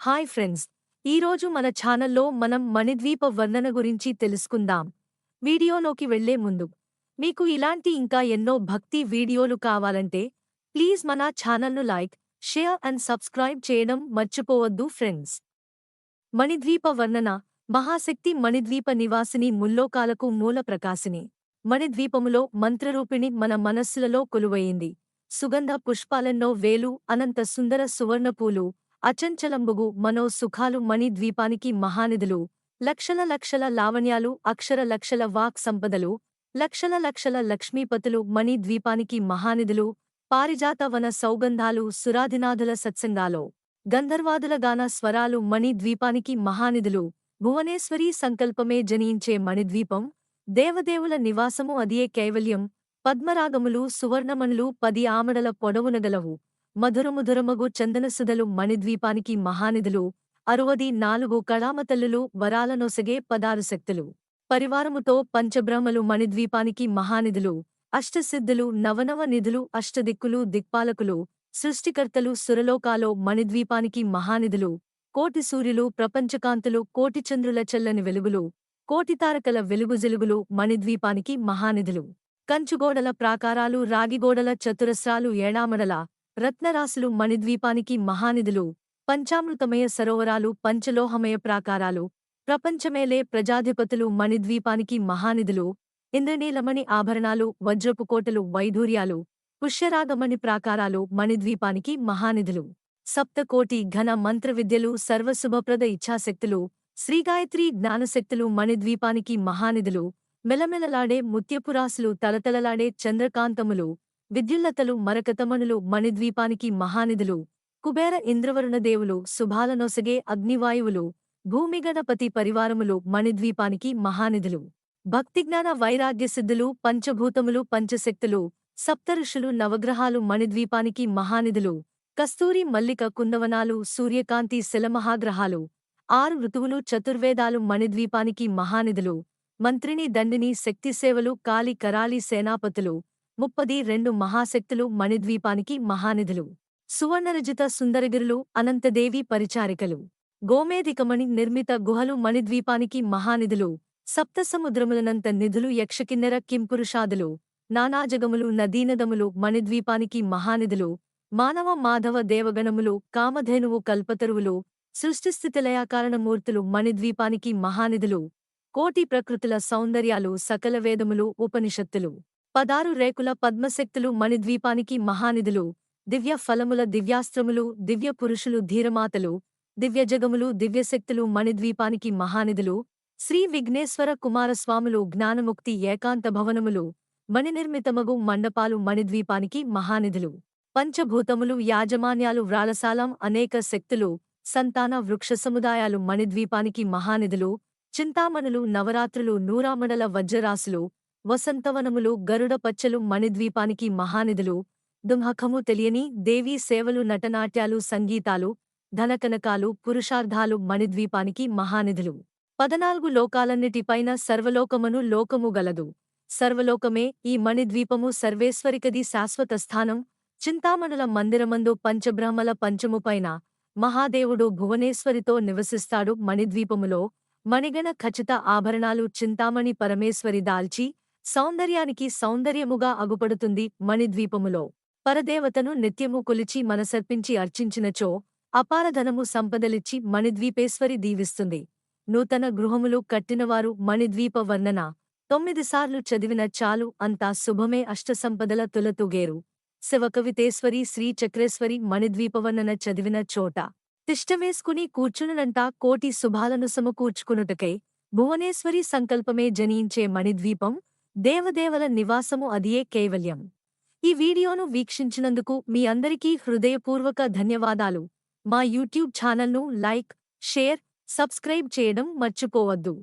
Hi friends. ఈరోజు మన ఛానల్లో మనం మణిద్వీప వర్ణన గురించి తెలుసుకుందాం. వీడియోలోకి వెళ్ళే ముందు మీకు ఇలాంటి ఇంకా ఎన్నో భక్తి వీడియోలు కావాలంటే ప్లీజ్ మన ఛానల్ను లైక్ షేర్ అండ్ సబ్స్క్రైబ్ చేయడం మర్చిపోవద్దు ఫ్రెండ్స్. మణిద్వీప వర్ణన మహాశక్తి మణిద్వీప నివాసిని ముల్లోకాలకు మూల ప్రకాశిని. మణిద్వీపములో మంత్రరూపిణి మన మనస్సులలో కొలువయింది సుగంధ పుష్పాలెన్నో వేలు అనంత సుందర సువర్ణపూలు అచంచలంబుగు మనో సుఖాలు మణి ద్వీపానికి మహానిధులు. లక్షల లక్షల లావణ్యాలు అక్షర లక్షల వాక్ సంపదలు. లక్షల లక్షల లక్ష్మీపతులు మణి ద్వీపానికి మహానిధులు. పారిజాత వన సౌగంధాలు సురాధినాథుల సత్సంగాలో. గంధర్వాదుల గాన స్వరాలు మణి ద్వీపానికి మహానిధులు. భువనేశ్వరీ సంకల్పమే జనించే మణిద్వీపం. దేవదేవుల నివాసము అదియే కైవల్యం. పద్మరాగములు సువర్ణమణులు పది ఆమడల పొడవునగలవు. మధురముధురమగు చందనసుధలు మణిద్వీపానికి మహానిధులు అరువది నాలుగు కళామతల్లులు వరాలనొసగే పదారు శక్తులు. పరివారముతో పంచబ్రహ్మలు మణిద్వీపానికి మహానిధులు అష్టసిద్ధులు నవనవ నిధులు అష్టదిక్కులు దిక్పాలకులు సృష్టికర్తలు సురలోకాలో మణిద్వీపానికి మహానిధులు కోటి సూర్యులు ప్రపంచకాంతులు కోటి చంద్రుల చల్లని వెలుగులు కోటి తారకల వెలుగుజెలుగులు మణిద్వీపానికి మహానిధులు. కంచుగోడల ప్రాకారాలు రాగిగోడల చతురస్రాలు ఏడామడల రత్నరాశులు మణిద్వీపానికి మహానిధులు పంచామృతమయ సరోవరాలు పంచలోహమయ ప్రాకారాలు ప్రపంచమేలే ప్రజాధిపతులు మణిద్వీపానికి మహానిధులు ఇంద్రనీలమణి ఆభరణాలు వజ్రపు కోటలు వైఢూర్యాలు పుష్యరాగమణి ప్రాకారాలు మణిద్వీపానికి మహానిధులు. సప్తకోటి ఘన మంత్రవిద్యలు సర్వశుభప్రద ఇచ్ఛాశక్తులు శ్రీగాయత్రి జ్ఞానశక్తులు మణిద్వీపానికి మహానిధులు మెలమెలలాడే ముత్యపురాసులు తలతలలాడే చంద్రకాంతములు విద్యుల్లతలు మరకతమణులు మణిద్వీపానికి మహానిధులు. కుబేర ఇంద్రవరుణదేవులు శుభాలనొసగే అగ్నివాయువులు. భూమిగణపతి పరివారములు మణిద్వీపానికి మహానిధులు. భక్తిజ్ఞాన వైరాగ్య సిద్ధులు పంచభూతములు పంచశక్తులు. సప్తఋషులు నవగ్రహాలు మణిద్వీపానికి మహానిధులు. కస్తూరి మల్లిక కుందవనాలు సూర్యకాంతి శిలమహాగ్రహాలు. ఆరు ఋతువులు చతుర్వేదాలు మణిద్వీపానికి మహానిధులు. మంత్రిని దండిని శక్తిసేవలు కాలి కరాలి సేనాపతులు. ముప్పది రెండు మహాశక్తులు మణిద్వీపానికి మహానిధులు. సువర్ణరజిత సుందరగిరులు అనంతదేవి పరిచారికలు. గోమేధికమణి నిర్మిత గుహలు మణిద్వీపానికి మహానిధులు. సప్తసముద్రములనంత నిధులు యక్షకిన్నెర కింపురుషాదులు. నానాజగములు నదీనదములు మణిద్వీపానికి మహానిధులు. మానవ మాధవ దేవగణములు కామధేనువు కల్పతరువులు. సృష్టిస్థితిలయాకారణమూర్తులు మణిద్వీపానికి మహానిధులు. కోటి ప్రకృతుల సౌందర్యాలు సకల వేదములు ఉపనిషత్తులు. పదారు రేకుల పద్మశక్తులు మణిద్వీపానికి మహానిధులు. దివ్య ఫలముల దివ్యాస్త్రములు దివ్య పురుషులు ధీరమాతలు దివ్యజగములు దివ్యశక్తులు మణిద్వీపానికి మహానిధులు. శ్రీ విఘ్నేశ్వర కుమారస్వాములు జ్ఞానముక్తి ఏకాంత భవనములు మణినిర్మితమగు మండపాలు మణిద్వీపానికి మహానిధులు. పంచభూతములు యాజమాన్యాలు వ్రాలసాలం అనేక శక్తులు సంతాన వృక్ష సముదాయాలు మణిద్వీపానికి మహానిధులు. చింతామణులు నవరాత్రులు నూరామణల వజ్రరాశులు వసంతవనములు గరుడ పచ్చలు మణిద్వీపానికి మహానిధులు దుంహకము తెలియని దేవీ సేవలు నటనాట్యాలు సంగీతాలు ధనకనకాలు పురుషార్థాలు మణిద్వీపానికి మహానిధులు. పదనాలుగు లోకాలన్నిటిపైన సర్వలోకమును లోకము గలదు. సర్వలోకమే ఈ మణిద్వీపము సర్వేశ్వరికది శాశ్వత స్థానం. చింతామణుల మందిరమందు పంచబ్రహ్మల పంచముపైన మహాదేవుడు భువనేశ్వరితో నివసిస్తాడు మణిద్వీపములో. మణిగణ ఖచ్చిత ఆభరణాలు చింతామణి పరమేశ్వరి దాల్చి సౌందర్యానికి సౌందర్యముగా అగుపడుతుంది మణిద్వీపములో. పరదేవతను నిత్యము కొలిచి మనసర్పించి అర్చించినచో అపారధనము సంపదలిచ్చి మణిద్వీపేశ్వరి దీవిస్తుంది. నూతన గృహములు కట్టినవారు మణిద్వీప వర్ణన. తొమ్మిదిసార్లు చదివిన చాలు అంతా శుభమే అష్టసంపదల తులతుగేరు. శివకవితేశ్వరి శ్రీచక్రేశ్వరి మణిద్వీపవర్ణన చదివిన చోట. తిష్టవేసుకుని కూర్చునునంటా కోటి శుభాలను సమకూర్చుకునుటకై భువనేశ్వరి సంకల్పమే జనించే మణిద్వీపం దేవదేవల నివాసము అదియే కైవల్యం. ఈ వీడియోను వీక్షించినందుకు మీ అందరికీ హృదయపూర్వక ధన్యవాదాలు. మా యూట్యూబ్ ఛానల్ను లైక్ షేర్ సబ్స్క్రైబ్ చేయడం మర్చిపోవద్దు.